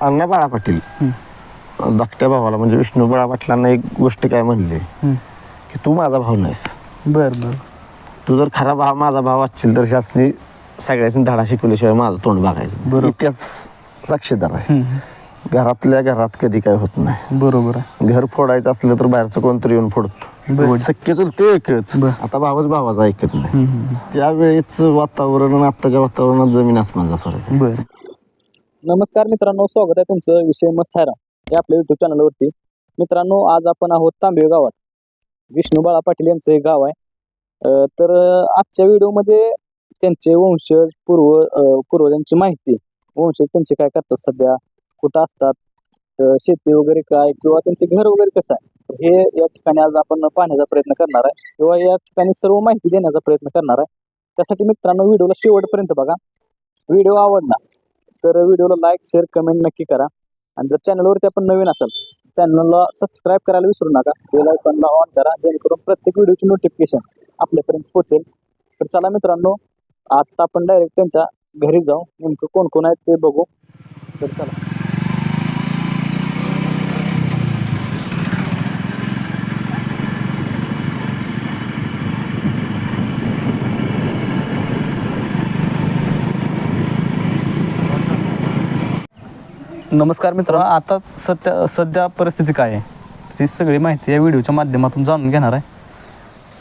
अण्णा बाळा पाटील. धाकट्या भावाला म्हणजे विष्णू बाळा पाटलांना एक गोष्ट काय म्हणली. की तू माझा भाव नाहीस. बर बर. तू जर खरा भाव माझा भाव असशील तर ह्यासनी सगळ्यासनी धडा शिकवल्याशिवाय माझं तोंड बघायचं बरोबर. इतिहास साक्षीदार आहे. घरातल्या घरात कधी काय होत नाही. बरोबर आहे. घर फोडायचं असलं तर बाहेरचं कोणतरी येऊन फोडतो. बरं. शक्य चुलते एकच. बरं. आता भावच भावाचा ऐकत नाही. त्यावेळेच वातावरण आणि आत्ताच्या वातावरणात जमीन आसमानचा फरक आहे. बर. नमस्कार मित्रांनो स्वागत आहे तुमचं विषय मस्त आहे हे आपल्या युट्यूब चॅनलवरती मित्रांनो आज आपण आहोत तांबे गावात. विष्णू बाळा पाटील यांचं एक गाव आहे. तर आजच्या व्हिडिओमध्ये त्यांचे वंशज पूर्व पूर्वजांची माहिती. वंशज त्यांचे काय करतात सध्या कुठं असतात शेती वगैरे काय किंवा त्यांचे घर वगैरे कसं आहे? हे या ठिकाणी आज आपण पाहण्याचा प्रयत्न करणार आहे. किंवा या ठिकाणी सर्व माहिती देण्याचा प्रयत्न करणार आहे. त्यासाठी मित्रांनो व्हिडिओला शेवटपर्यंत बघा. व्हिडिओ आवडला तर व्हिडिओला लाईक शेअर कमेंट नक्की करा. आणि जर चॅनलवरती आपण नवीन असाल चॅनलला सबस्क्राईब करायला विसरू नका. बेल आयकॉनला ऑन करा जेणेकरून प्रत्येक व्हिडिओची नोटिफिकेशन आपल्यापर्यंत पोहोचेल. तर चला मित्रांनो आता आपण डायरेक्ट त्यांच्या घरी जाऊ. नेमकं कोण कोण आहेत ते बघू. तर चला. नमस्कार मित्रांनो. आता सध्या सध्या परिस्थिती काय आहे? ती सगळी माहिती या व्हिडिओच्या माध्यमातून जाणून घेणार आहे.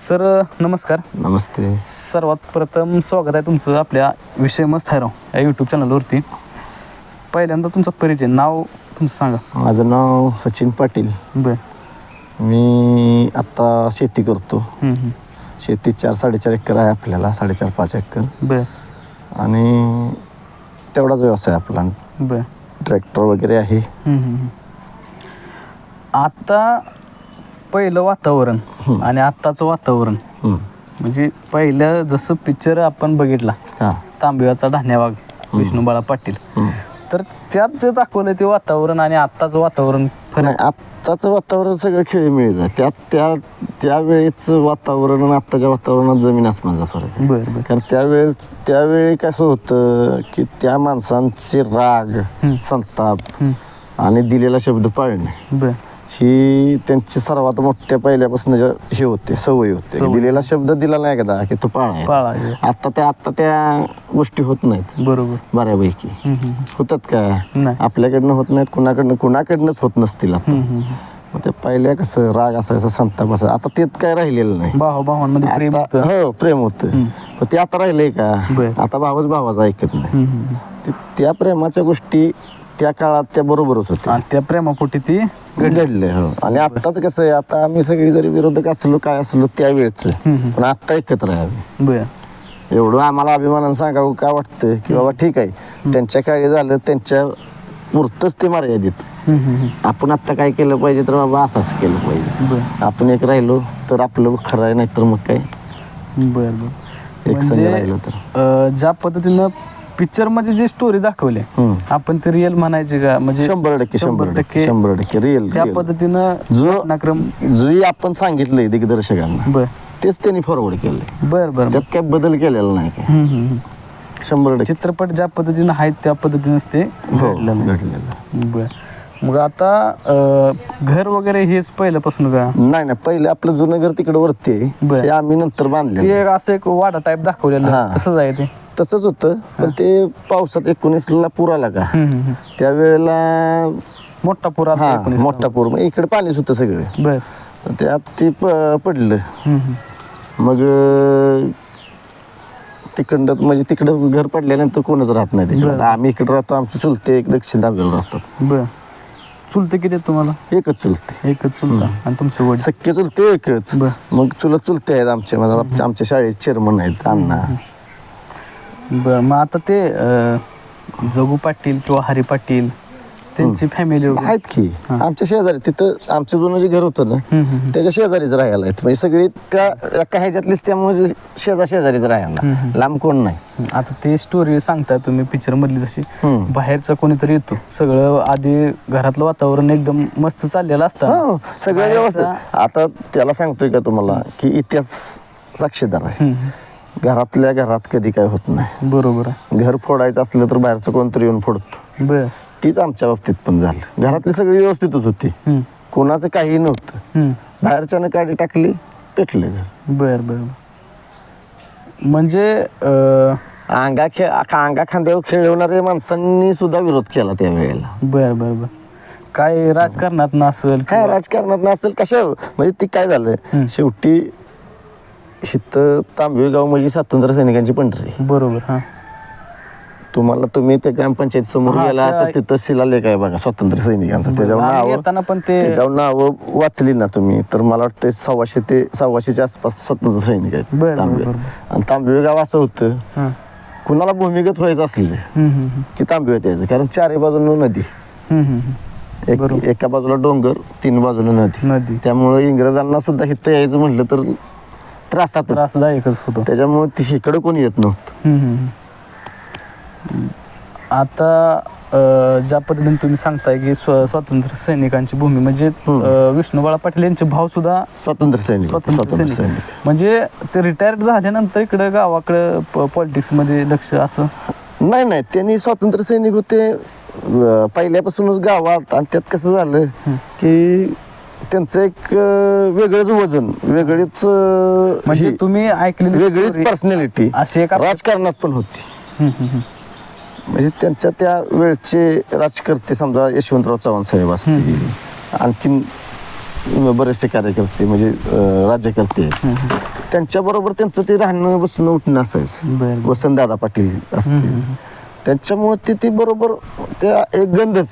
सर नमस्कार. नमस्ते. सर्वात प्रथम स्वागत आहे तुमचं आपल्या विषय मस्त आहे राव या यूट्यूब चॅनलवरती पहिल्यांदा तुमचा परिचय नाव तुमचं सांगा. माझं नाव सचिन पाटील. बर. मी आत्ता शेती करतो. हम्म, हम्म. शेती चार साडेचार एकर आहे आपल्याला साडेचार पाच एकर. बर. आणि तेवढाच व्यवसाय आपला. बर. ट्रॅक्टर वगैरे आहे. आता पहिलं वातावरण आणि आत्ताचं वातावरण. म्हणजे पहिलं जसं पिक्चर आपण बघितला तांबिवाचा धान्यवाग विष्णू बाळा पाटील. तर त्यात जे दाखवलं ते वातावरण आणि आत्ताचं वातावरण नाही फरक आत्ताचं वातावरण सगळं खेळीमेळीच आहे. त्याच त्या त्यावेळेचं वातावरण आणि आत्ताच्या वातावरणात जमीन आसमानचा फरक आहे. बरं बरं. कारण त्यावेळेस त्यावेळी कसं होतं की त्या माणसांचे राग. संताप. आणि दिलेला शब्द पाळणे. बरं. ही त्यांची सर्वात मोठ्या पहिल्यापासून हे होते सवय होते. दिलेला शब्द दिला नाही एकदा की तू पाळाय पाळायचे आता त्या आता त्या गोष्टी होत नाहीत. बरोबर. बऱ्यापैकी. होतात का? नाही. आपल्याकडनं होत नाहीत कुणाकडनं कुणाकडनंच होत नसतील आता. हम्म, हम्म, हम्म. मग ते पहिल्या कसं राग असायचा संताप असायचा आता तेच काय राहिलेलं नाही. भावा भावांमध्ये प्रेम आता- होतं. हो प्रेम होतं. पण ते आता राहिलंय का? बर. आता भावच भावाचा ऐकत नाही. हम्म, हम्म, हम्म. ते- त्या प्रेमाच्या गोष्टी त्या काळात त्या बरोबरच होत्या आणि त्या प्रेमापोटी ती घडले. हो. आणि आत्ताच कसं आहे आता आम्ही सगळी जरी विरोधक असलो काय असलो त्यावेळेच. पण आता एकत्र आहे आम्ही. बर. एवढं आम्हाला अभिमानानं सांगावं का वाटतं की बाबा ठीक आहे. त्यांच्या काळी झालं त्यांच्या पुरतच ते मर्यादित. आपण आत्ता काय केलं पाहिजे तर बाबा असं असं केलं पाहिजे. आपण एक राहिलो तर आपलं खरं आहे नाही तर मग काय? बर बर. एक संघ म्हणजे राहिलो तर. ज्या पद्धतीनं पिक्चरमध्ये जी स्टोरी दाखवली. आपण ते रिअल म्हणायचे का? म्हणजे शंभर टक्के शंभर टक्के शंभर टक्के रिअल त्या पद्धतीनं जो घटनाक्रम जो आपण सांगितलंय दिग्दर्शकांना बर. तेच त्यांनी फॉरवर्ड केलंय. बर बर. त्यात काय बदल केलेला नाही काय. शंभर टक्के. चित्रपट ज्या पद्धतीनं आहेत त्या पद्धतीनंच ते हो घडलेलं बर. मग आता घर वगैरे हेच पहिल्यापासून का? नाही नाही पहिले आपलं जुनं घर तिकडे वरती आम्ही नंतर बांधले असं एक वाडा टाईप दाखवलेलं. तसंच आहे ते. तसंच होतं. पण ते पावसात एकोणीसला पूर आला का. त्यावेळेला मोठा पुरा हा मोठा पूर. मग इकडे पाणीच होतं सगळं. बर. तर त्यात ते प- पडलं. हम्म. मग अं, तिकडं म्हणजे तिकडं घर पडल्यानंतर कोणच राहत नाही तिकडं. आम्ही इकडे राहतो आमचे चुलते एक दक्षिण दाबेला राहतात. बर. चुलते किती आहेत तुम्हाला? एकच चुलते. एकच चुलता. आणि तुमचे वडील? सख्खे चुलते एकच. बर. मग चुलत चुलते आहेत आमचे. आमच्या शाळेत चेअरमन आहेत अण्णा. बर मग आता ते अं, जगू पाटील किंवा हरी पाटील त्यांची फॅमिली वगैरे? आहेत की. आमच्या शेजारी तिथं आमचं जुनं जे घर होतं ना. त्याच्या शेजारीच राहायला आहेत. म्हणजे सगळी त्या एका ह्याच्यातलीच त्यामुळे शेजार शेजारीच राहायला. लांब कोण नाही. आता ते स्टोरी सांगताय तुम्ही पिक्चर मधली जशी. हम्म. बाहेरचा कोणीतरी येतो. सगळं आधी घरातलं वातावरण एकदम मस्त चाललेलं असतं. हो सगळं व्यवस्थित. आता त्याला सांगतोय का तुम्हाला की इतिहास साक्षीदार आहे. हम्म, घरातल्या घरात कधी काय होत नाही. बरोबर घर फोडायचं असलं तर बाहेरचं कोणतरी येऊन फोडतो. बर. तीच आमच्या बाबतीत पण झालं. घरातली सगळी व्यवस्थितच होती. हम्म, कोणाचं काही नव्हतं. हम्म. बाहेरच्यानं काढी टाकली पेटले घर. बर बर बर. म्हणजे अं, अंगा खे अंगा खांद्यावर खेळवणाऱ्या माणसांनी सुद्धा विरोध केला त्या वेळेला बर बर बर. काय राजकारणात नसेल हा राजकारणात नसेल कशा म्हणजे ती काय झालं? शेवटी इथं तांबवे गाव म्हणजे स्वातंत्र्य सैनिकांची पंढरी बरोबर हा. तुम्हाला तुम्ही त्या ग्रामपंचायत समोर हा, गेला त्या- तर तिथं शिलालेख आहे बघा स्वातंत्र्य सैनिकांचा. त्याच्यावर नाव पण ते त्याच्यावर नावं वाचली ना तुम्ही तर मला वाटतं सव्वाशे ते सव्वाशेच्या आसपास स्वतंत्र सैनिक आहेत बरं, तांबे बरं, आणि तांबवे गाव असं होतं हा. कुणाला भूमिगत व्हायचं असले हम्म, हम्म, की तांबवेत यायचं? कारण चारही बाजूनं नदी. हम्म, हम्म, हम्म. एक बरोबर. एका बाजूला डोंगर तीन बाजूला नदी. नदी. त्यामुळं इंग्रजांना सुद्धा इथं यायचं म्हटलं तर त्रासातच. त्रासदायकच होतो. त्याच्यामुळे ती इकडं कोणी येत नव्हतं. आता अं, ज्या पद्धतीने तुम्ही सांगताय की स्व- स्वातंत्र्य सैनिकांची भूमी म्हणजे अं, विष्णू बाळा पाटील यांचे भाव सुद्धा स्वातंत्र्य सैनिक स्वातंत्र्य स्वातंत्र्य सैनिक. सैनिक. म्हणजे ते रिटायर्ड झाल्यानंतर इकडे गावाकडे पॉलिटिक्समध्ये लक्ष असं? नाही नाही. त्यांनी स्वातंत्र्य सैनिक होते अं, पहिल्यापासूनच गावात आणि त्यात कसं झालं की त्यांचं एक अं, वेगळंच वजन वेगळीच अं, म्हणजे ही- तुम्ही ऐकलेली वेगळीच story पर्सनॅलिटी अशी एक राजकारणात पण होती. हम्म, हम्म, हम्म. म्हणजे त्यांच्या त्या वेळचे राजकर्ते समजा यशवंतराव चव्हाण साहेब असतील आणखीन बरेचसे कार्यकर्ते म्हणजे अं, राज्यकर्ते त्यांच्याबरोबर त्यांचं ते राहणं बसणं उठणं असायचं. बरं. वसंतदादा पाटील असतील. त्यांच्यामुळे ते ती बरोबर त्या एक गंधच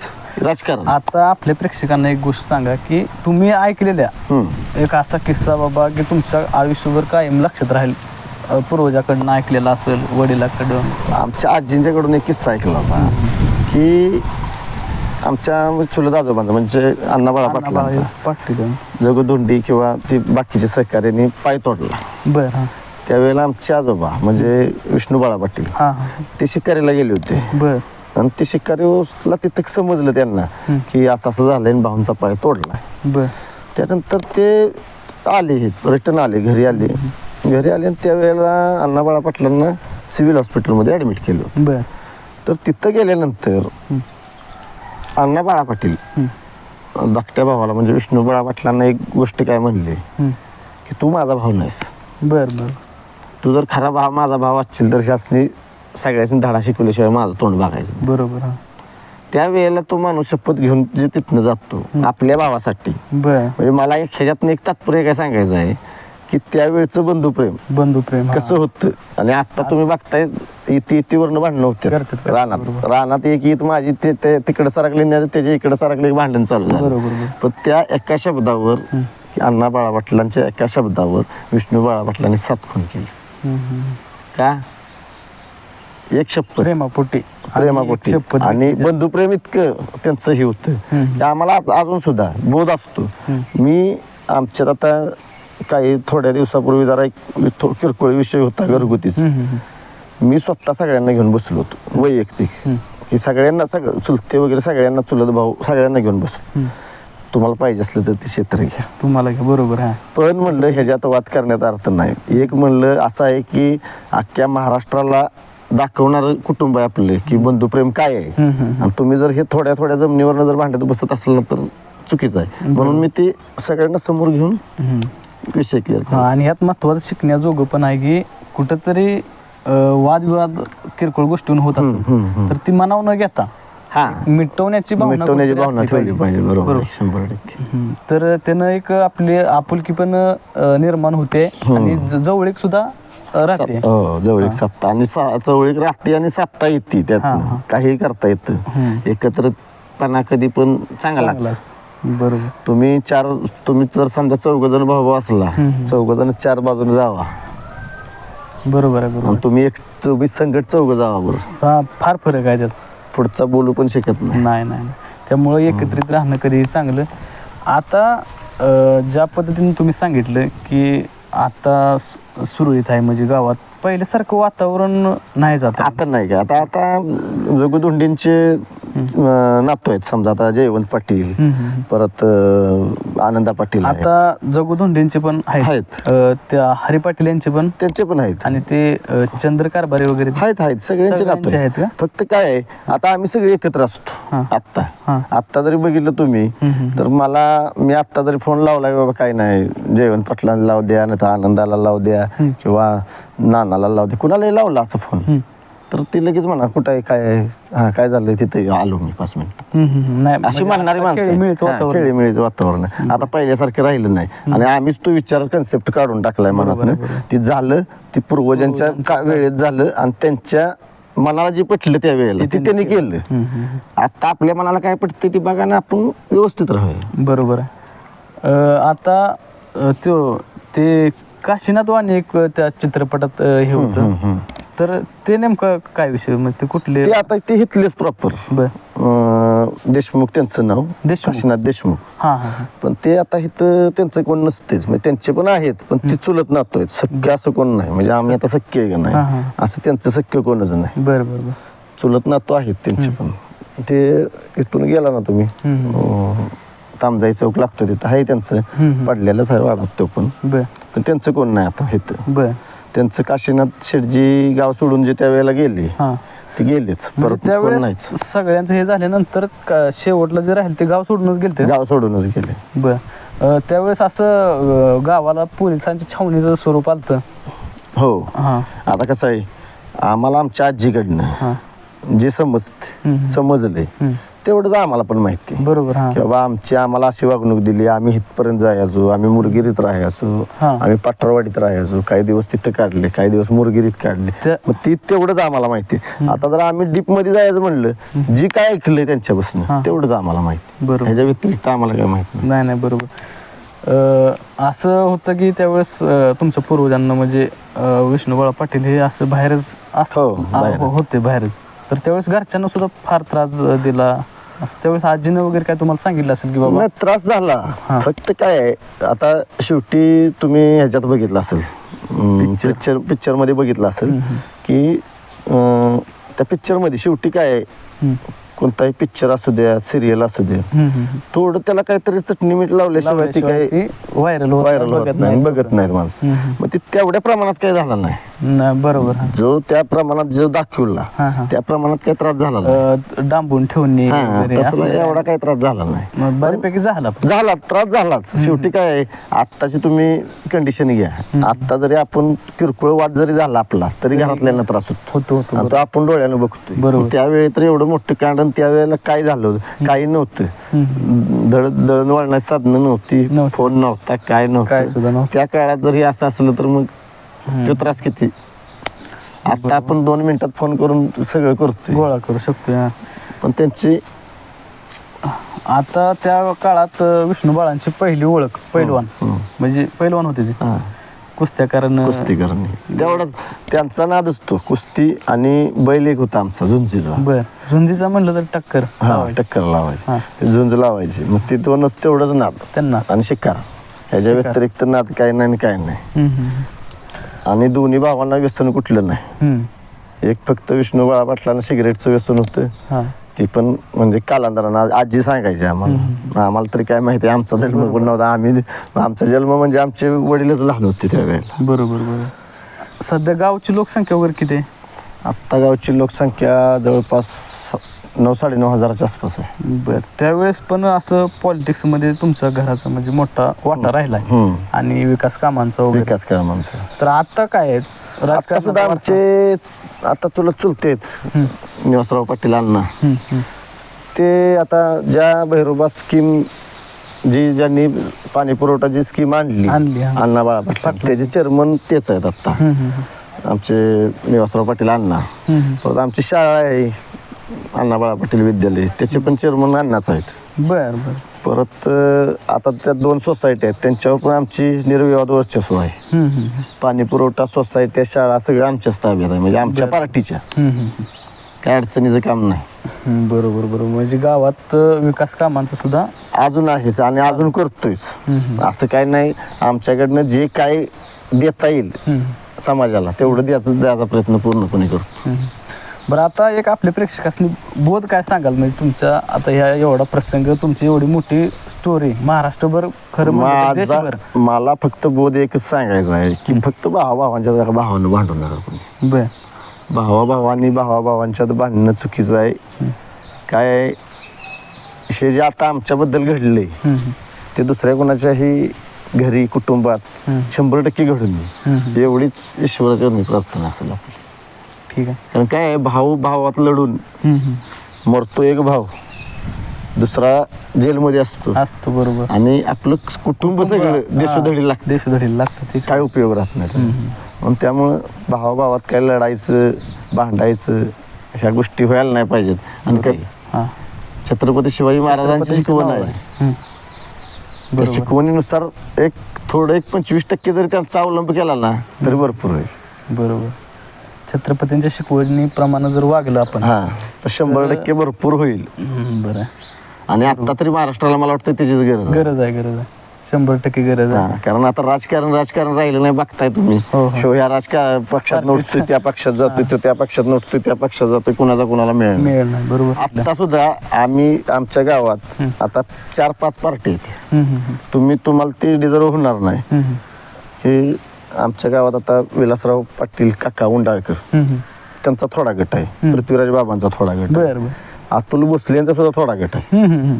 राजकारण. आता आपल्या प्रेक्षकांना एक गोष्ट सांगा की तुम्ही ऐकलेल्या हम्म. एक असा किस्सा बाबा की तुमच्या आयुष्यभर कायम लक्षात राहील. अ, पूर्वजाकडनं ऐकलेला असेल वडिलाकडं आमच्या आजींच्याकडून एक किस्सा ऐकला होता की आमच्या चुलत आजोबांचा म्हणजे अण्णाबाळा पाटलांचा. पाटील जगदोंडी किंवा ती बाकीचे सहकार्याने पाय तोडला. बर हा. त्यावेळेला आमचे आजोबा म्हणजे विष्णुबाळा पाटील हा. हा. ते शिकारीला गेले होते. बर. आणि ते शिकारीला तिथं समजलं त्यांना की असं असं झालंय आणि भाऊंचा पाय तोडला बर. त्यानंतर ते आले रिटर्न आले घरी आले. घरी आले आणि त्यावेळेला अण्णाबाळा पाटलांना सिव्हिल हॉस्पिटलमध्ये ॲडमिट केलं. बर. तर तिथं गेल्यानंतर अण्णाबाळा पाटील धाकट्या भावाला म्हणजे विष्णू बाळा पाटलांना एक गोष्ट काय म्हणली. की तू माझा भाऊ नाहीस. बर बर. तू जर खरा भाव माझा भाव असशील तर ह्यासनी सगळ्यासनी धडा शिकवल्याशिवाय माझं तोंड बघायचं बरोबर हा. त्यावेळेला तो माणूस शपथ घेऊन जे तिथनं जातो आपल्या भावासाठी. बर. म्हणजे मला एक ह्याच्यातनं एक तात्पर्य काय सांगायचं आहे की त्यावेळचं बंधुप्रेम बंधू प्रेम हा. कसं होतं? आणि आता तुम्ही बघताय इथे इतीवरनं भांडणं होते करतात, रानात. रानात एक ईद माझी ते ते तिकडे सरकली नाही त्याच्या इकडे सरकले भांडण चालू झालं. बरोबर, बरोबर. पण त्या एका शब्दावर की अण्णा बाळा पाटलांच्या एका शब्दावर विष्णू बाळा पाटलांनी सात खून केली. का? एक शपथ. प्रेमापोटी. प्रेमापोटी. आणि शपथ. बंधुप्रेम इतकं त्यांचं हे होतं की आम्हाला आज- अजून सुद्धा बोध असतो. मी आमच्यात आता काही थोड्या दिवसापूर्वी जरा एक थो- किरकोळ विषय होता घरगुतीच. मी स्वतः सगळ्यांना घेऊन बसलो होतो. वैयक्तिक. की सगळ्यांना सगळं चुलते वगैरे सगळ्यांना चुलत भाऊ सगळ्यांना घेऊन बसलो. तुम्हाला पाहिजे असलं तर ते क्षेत्र घ्या. तुम्हाला घ्या बरोबर हा पण म्हणलं ह्याच्यात वाद करण्यात अर्थ नाही. एक म्हणलं असं आहे की अख्ख्या महाराष्ट्राला दाखवणारं कुटुंब आहे आपलं की बंधुप्रेम काय आहे. आणि तुम्ही जर हे थोड्या थोड्या जमिनीवर जर भांडत बसत असाल तर चुकीचं आहे. म्हणून मी ते सगळ्यांना समोर घेऊन. विषय क्लिअर हा, आणि ह्यात महत्वाचं शिकण्याजोगं पण आहे की कुठंतरी अं, वादविवाद किरकोळ गोष्टीहून होत असेल तर ती मनाव न घेता हा. मिटवण्याची भावना मिटवण्याची कुठेतरी भावना असली ठेवली पाहिजे. बरोबर. बरोबर. आहे, शंभर टक्के. हम्म. तर त्यानं एक आपली आपुलकी पण अं, निर्माण होते आणि ज- जवळीक सुद्धा अं, राहते. हो जवळीक सत्ता आणि सा- जवळीक राहते आणि सत्ता येते त्यात. काही करता येतं. एकत्रपणा कधी पण चांगलाच. चांगलाच. बरोबर. तुम्ही चार तुम्ही जर समजा चौघ जण भाऊ असला चौघ जण चार बाजूने जावा. बरोबर आहे बरोबर. आणि तुम्ही एक तुम्ही संकट चौघ जावा बरं. हा फार फरक आहे त्यात. पुढचा बोलू पण शकत नाही. नाही नाही. त्यामुळं एकत्रित राहणं कधी चांगलं. आता अं, ज्या पद्धतीने तुम्ही सांगितलं की आता सु- सुरळीत आहे म्हणजे गावात पहिल्यासारखं वातावरण नाही जात. आता नाही का? आता आता जगुदुंडींचे अं, नातू आहेत समजा आता जयवंत पाटील. परत अं, आनंदा पाटील. आता जगू धोंडेंचे पण आहेत आहेत. अं, त्या हरी पाटील यांचे पण त्यांचे पण आहेत आणि ते अं, चंद्र कारभारी वगैरे आहेत आहेत सगळ्यांचे नातू सगळ्यांचे आहेत आहेत फक्त काय आहे आता आम्ही सगळे एकत्र असतो हा. आत्ता हा. आत्ता जरी बघितलं तुम्ही. तर मला मी आत्ता जरी फोन लावला की बाबा काय नाही जयवंत पाटलांना लावू द्या नाही तर आनंदाला लावू द्या किंवा नानाला लावू द्या कुणालाही लावला असं फोन. तर ती लगेच म्हणा कुठं आहे काय आहे? हा काय झालंय तिथे? आलो मी पाच मिनिट. नाही अशी म्हणजे म्हणणारी माणसं वातावरण. खेळीमेळीचं वातावरण आहे. आता पहिल्यासारखं राहिलं नाही. आणि आम्हीच तो विचार कन्सेप्ट काढून टाकलाय मनातनं. ती झालं ती पूर्वजांच्या का- वेळेत झालं आणि त्यांच्या मनाला जे पटलं त्या वेळेला ते त्यांनी केलं. आता आपल्या मनाला काय पटते ती बघा ना आपण व्यवस्थित राहूया. बरोबर आहे. अं, आता अं, त्यो ते काशीनाथ वाणी एक त्या चित्रपटात अं, हे होतं. तर ते नेमकं काय विषय? म्हणजे ते कुठले? ते आता ते हिथलेच प्रॉपर बर. देशमुख त्यांचं नाव. देशमुख. काशीनाथ देशमुख. हा हा हा. पण ते आता इथं त्यांचं कोण नसतेच म्हणजे त्यांचे पण आहेत पण ते चुलत नातो आहेत. सख्य असं कोण नाही. म्हणजे आम्ही आता सख्य आहे का हा, हा. नाही असं त्यांचं सख्य कोणच नाही. बर बर बर. चुलत नातो आहेत त्यांचे पण. ते इथून गेला ना तुम्ही? अं, तामजाई चौक लागतो तिथं. आहे त्यांचं. पडलेलंच आहे वाढत तो पण. बर. पण त्यांचं कोण नाही आता इथं. बर. त्यांचं काशीनाथ शेटजी गाव सोडून जे त्यावेळेला गेले हा. ते गेलेच. परत म्हणजे कोण त्यावेळेस सगळ्यांचं हे झाल्यानंतर का- शेवटला जे राहील ते गाव सोडूनच गेलते? गाव सोडूनच गेले. बर. अं, त्यावेळेस असं अं, गावाला पोलिसांच्या छावणीचं स्वरूप आलतं? हो. हा. आता कसं आहे आम्हाला आमच्या हा. आजीकडनं जे समज समजले हम्म. तेवढंच आम्हाला पण माहिती आहे. बरोबर हा की बाबा आमची आम्हाला अशी वागणूक दिली आम्ही इथपर्यंत जायचो आम्ही मुरगिरीत राहायचो हा. आम्ही पाठरवाडीत राहायचो काही दिवस तिथं काढले काही दिवस मुरगिरीत काढले त्या- मग ती तेवढंच आम्हाला माहिती. आता जर आम्ही डीपमध्ये जायचं म्हणलं जी काय ऐकलंय त्यांच्यापासून हा. तेवढंच आम्हाला माहिती बरोबर ह्याच्या व्यतिरिक्त आम्हाला काय माहीत नाही नाही नाही बरोबर अं, असं होतं की त्यावेळेस अं, तुमच्या पूर्वजांना म्हणजे अं, विष्णुबाळा पाटील हे असं बाहेरच असं हो, आ- बाहेरच. होते बाहेरच तर त्यावेळेस घरच्यांना सुद्धा फार त्रास दिला असं त्यावेळेस आजीनं वगैरे काय तुम्हाला सांगितलं असेल की बाबा? नाही त्रास झाला. फक्त काय आहे आता शेवटी तुम्ही ह्याच्यात बघितलं असेल. पिक्चर पिक्चरमध्ये बघितलं असेल की अं, त्या पिक्चरमध्ये शेवटी काय आहे. कोणताही पिक्चर असू द्या सिरियल असू द्या. थोडं त्याला काहीतरी चटणी मीठ लावल्याशिवाय ती काही व्हायरल व्हायरल होत नाही बघत नाहीत माणसं. मग ते तेवढ्या प्रमाणात काही झालं नाही. बरोबर. जो त्या प्रमाणात जो दाखवला. त्या प्रमाणात काही त्रास झाला नाही. डांबून ठेवणे असं एवढा काही त्रास झाला नाही. बऱ्यापैकी झाला. झाला त्रास झालाच. शेवटी काय आहे आत्ताची तुम्ही कंडिशन घ्या. आत्ता जरी आपण किरकोळ वाद जरी झाला आपला तरी घरातल्यांना त्रास होतो. आपण डोळ्यानं बरोबर. त्यावेळी तर एवढं मोठं कांड त्यावेळेला काय झालं होतं? काही नव्हतं. दळ दळण वळणाची साधनं नव्हती. फोन नव्हता काय नव्हतं. त्या काळात जरी असं असलं तर मग तो त्रास किती? आता आपण दोन मिनिटात फोन करून सगळं करतोय. गोळा करू शकतो. पण त्यांची आता त्या काळात विष्णू बाळांची पहिली ओळख पैलवान. म्हणजे पैलवान होते ते. कुस्त्या कारण कुस्ती करणे. तेवढाच. त्यांचा नाद असतो. कुस्ती आणि बैल एक होता आमचा झुंजीचा. बर. झुंजीचा म्हणलं तर टक्कर हा लावायची. टक्कर. लावायची. झुंज लावायची. मग ते दोनच तेवढंच नाद. त्यांना. आणि शिकार. ह्याच्या व्यतिरिक्त नाद काय नाही आणि काय नाही. हम्म, हम्म, आणि दोन्ही भावांना व्यसन कुठलं नाही. हम्म. एक फक्त विष्णू बाळा पाटलांना सिगरेटचं व्यसन होतं. हा. ती पण म्हणजे कालांतरानं आज- आजी सांगायची आम्हाला. आम्हाला तरी काय माहिती आमचा जन्म पण नव्हता. आम्ही आमचा जन्म म्हणजे आमचे वडीलच लहान होते त्यावेळेला. बरोबर बरोबर. सध्या गावची लोकसंख्या वगैरे किती आहे? आत्ता गावची लोकसंख्या जवळपास नऊ साडेनऊ हजाराच्या आसपास आहे. बर. त्यावेळेस पण असं पॉलिटिक्समध्ये तुमच्या घराचा म्हणजे मोठा वाटा राहिलाय. हम्म. आणि विकास कामांचा वगैरे. विकास माणसं तर आता काय आहे आता सुद्धा. आमचे आता चुलत चुलतेच. निवासराव पाटील अण्णा. ते आता ज्या भैरोबा स्कीम जी ज्यांनी पाणी पुरवठा जी स्कीम आणली आणली, हा. अण्णा बाळा पाटील त्याचे चेअरमन तेच आहेत आता. आमचे निवासराव पाटील अण्णा. परत आमची शाळा आहे अण्णा बाळा पाटील विद्यालय. त्याचे पण चेअरमन अण्णाच आहेत. बर बर. परत अं, आता त्या दोन सोसायटी आहेत. त्यांच्यावर पण आमची निर्विवाद वर्चस्व आहे. हम्म, हम्म, पाणी पुरवठा सोसायट्या शाळा सगळं आमच्याच ताब्यात आहे. म्हणजे आमच्या पार्टीच्या. हम्म, हम्म, काय अडचणीचं काम नाही. हम्म. बरोबर बरोबर. म्हणजे गावात अं, विकास कामांचं सुद्धा? अजून आहेच आणि अजून करतोयच. असं काय नाही. आमच्याकडनं जे काय देता येईल समाजाला तेवढं द्यायचं द्यायचा प्रयत्न पूर्णपणे करतो. हम्म. बरं आता एक आपल्या प्रेक्षकांनी बोध काय सांगाल? म्हणजे तुमच्या आता ह्या एवढा प्रसंग तुमची एवढी मोठी स्टोरी महाराष्ट्रभर खरं म्हणलं तर माझा देशभर. मला फक्त बोध एकच सांगायचा आहे की फक्त भावा भावांच्या जरा भावानं भांडू नका कोणी. बर. भावा भावानी भावा भावांच्यात भांडणं चुकीचं आहे. काय हे जे आता आमच्याबद्दल घडले ते दुसऱ्या कोणाच्याही घरी कुटुंबात. शंभर टक्के घडून. नये एवढीच ईश्वराच्या प्रार्थना असेल आपली. ठीक आहे. कारण काय आहे, भाऊ भावात लढून हम्म. मरतो एक भाव दुसरा जेलमध्ये असतो. असतो बरोबर. आणि आपलं कुटुंब सगळं देशोधडी लागतं. देशोधडीला लागतं ते काय उपयोग राहत नाही. म्हणून त्यामुळं भावाभावात काय लढायचं भांडायचं ह्या गोष्टी व्हायला नाही पाहिजेत. आणि काय हां. छत्रपती शिवाजी महाराजांची शिकवण आहे. हम्म. त्या शिकवणीनुसार एक थोडं एक पंचवीस टक्के जरी त्यांचा अवलंब केला ना तरी भरपूर आहे बरोबर. छत्रपतींच्या शिकवणीप्रमाणे जर वागलं आपण हा तर शंभर टक्के भरपूर होईल. हम्म, बरं. आणि आता तरी महाराष्ट्राला मला वाटतं त्याचीच गरज आहे. गरज आहे गरज आहे. शंभर टक्के गरज आहे. हा, कारण आता राजकारण राजकारण राहिलं नाही बघताय तुम्ही. हो, हो. शो ह्या राजकारण पक्षात नोटतोय त्या पक्षात जातोय तो त्या पक्षात नोटतोय त्या पक्षात जातोय कुणाचा कुणाला मिळेल मिळेल नाही बरोबर. आता सुद्धा आम्ही आमच्या गावात आता चार पाच पार्टी आहेत. हम्म, हम्म, तुम्ही तुम्हाला ते डिझर्व होणार नाही. हम्म, हम्म, की आमच्या गावात आता विलासराव पाटील काका उंडाळकर. त्यांचा थोडा गट आहे. पृथ्वीराज बाबांचा थोडा गट आहे. बरं बरं. अतुल भोसले यांचा सुद्धा थोडा गट आहे.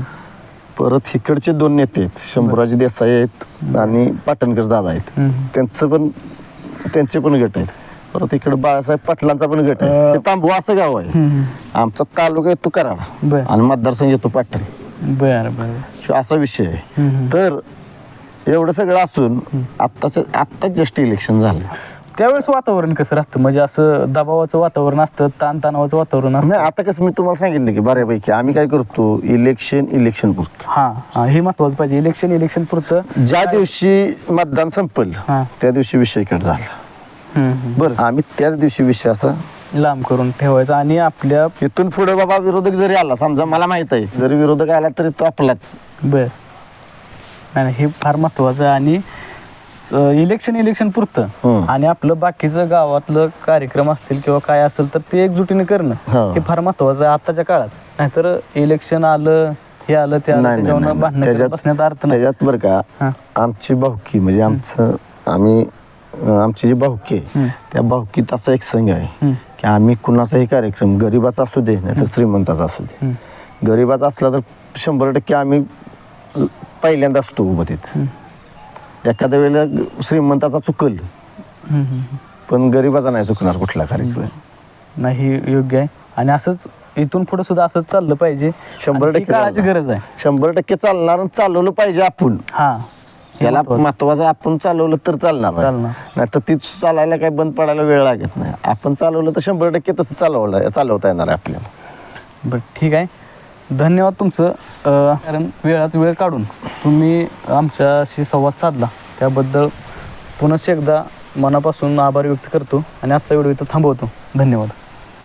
परत इकडचे दोन नेते आहेत. शंभूराजी देसाई आहेत आणि पाटणकर दादा आहेत. त्यांचं पण त्यांचे पण गट आहेत. परत इकडे बाळासाहेब पाटलांचा पण गट आहे. हे तांबू असं गाव आहे. आमचा तालुका येतो कराड. बर. आणि मतदारसंघ येतो पाटण. बरं असा विषय आहे. तर एवढं सगळं असून आत्ताच आत्ताच जस्ट इलेक्शन झालं. त्यावेळेस वातावरण कसं राहतं? म्हणजे असं दबावाचं वातावरण असतं ताणतणावाचं वातावरण असतं? नाही आता कसं मी तुम्हाला सांगितलं की बऱ्यापैकी आम्ही काय करतो? इलेक्शन इलेक्शन पुरतो. हा हा हे महत्वाचं पाहिजे. इलेक्शन इलेक्शन पुरतं. ज्या दिवशी मतदान संपल हा. त्या दिवशी विषय कट झाला. हम्म, हम्म. बरं. आम्ही त्याच दिवशी विषय असा लांब करून ठेवायचं आणि आपल्या इथून पुढे बाबा विरोधक जरी आला समजा मला माहीत आहे जरी विरोधक आला तरी तो आपलाच. बर. नाही हे फार महत्वाचं आहे आणि इलेक्शन इलेक्शन पुरतं हम्म. आणि आपलं बाकीचं गावातलं कार्यक्रम असतील किंवा काय असेल तर ते एकजुटीने करणं हा. हे फार महत्वाचं आहे आताच्या काळात नाहीतर इलेक्शन आलं हे आलं ते आलं नाही, नाही, त्याच्यावर नाही. भांडणं करत त्याच्यात बसण्यात अर्थ नाही त्याच्यात बरं का हा. आमची भावकी म्हणजे आमचं आम्ही अं, आमची जी भावकी आहे त्या भावकीत असा एक संघ आहे. की आम्ही कुणाचाही कार्यक्रम गरिबाचा असू दे नाही तर श्रीमंताचा असू दे गरिबाचा असला तर शंभर टक्के आम्ही पहिल्यांदा असतो उभं तिथं. एखाद्या वेळेला श्रीमंताचा चुकल. पण गरिबाचा नाही चुकणार कुठला कार्यक्रम. नाही योग्य आहे. आणि असंच इथून पुढे सुद्धा असंच चाललं पाहिजे. शंभर टक्के काळाची. गरज आहे. शंभर टक्के चालणार आणि चालवलं पाहिजे आपण. हा. त्याला महत्वाचं. आपण चालवलं तर चालणार. नाही तर तीच चालायला काही बंद पडायला वेळ लागत नाही. आपण चालवलं तर शंभर टक्के तसं चालवलं चालवता येणार आहे आपल्याला. बरं ठीक आहे. धन्यवाद तुमचं. कारण वेळात वेळ काढून तुम्ही आमच्याशी संवाद साधला. त्याबद्दल पुनश्च एकदा मनापासून आभार व्यक्त करतो आणि आजचा व्हिडिओ इथं थांबवतो. धन्यवाद.